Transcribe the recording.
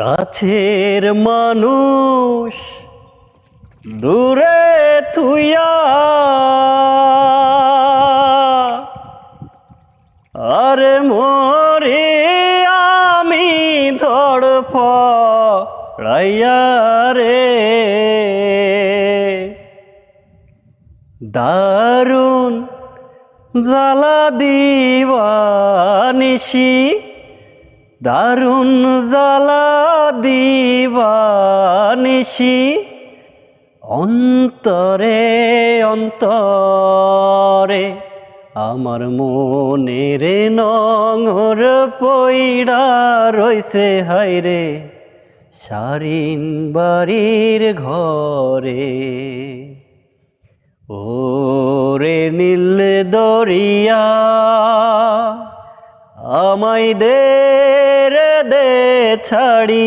কাছের মানুষ দূরে থুইয়া আরে মরে আমি ধড় ফড়াইয়া রে। দারুণ জ্বালা দিবানিসি দারুণ জ্বালা দিবানিসি অন্তরে অন্তরে আমার মনের নঙর পইড়া রইছে হাইরে সারিন বাড়ির ঘরে। ওরে নীল দরিয়া, আমায় দে রে দে ছাড়ি।